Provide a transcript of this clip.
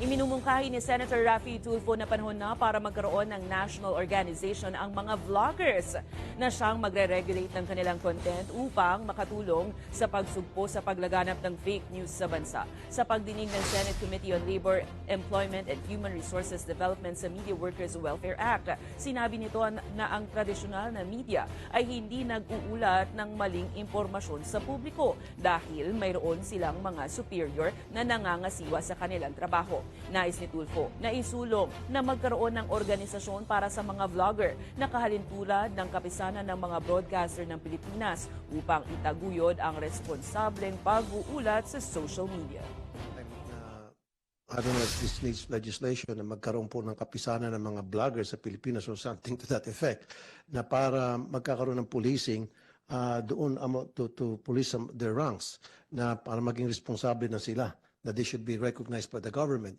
Iminumungkahi ni Senator Raffy Tulfo na panahon na para magkaroon ng national organization ang mga vloggers na siyang magre-regulate ng kanilang content upang makatulong sa pagsugpo sa paglaganap ng fake news sa bansa. Sa pagdinig ng Senate Committee on Labor, Employment and Human Resources Development sa Media Workers Welfare Act, sinabi nito na ang tradisyonal na media ay hindi nag-uulat ng maling impormasyon sa publiko dahil mayroon silang mga superior na nangangasiwa sa kanilang trabaho. Nais ni Tulfo na isulong na magkaroon ng organisasyon para sa mga vlogger na kahalintulad ng kapisanan ng mga broadcaster ng Pilipinas upang itaguyod ang responsableng pag-uulat sa social media. I don't know if this needs legislation na magkaroon po ng kapisanan ng mga vloggers sa Pilipinas or something to that effect na para magkakaroon ng policing ah, doon amo to, to police their ranks na para maging responsable na sila na they should be recognized by the government.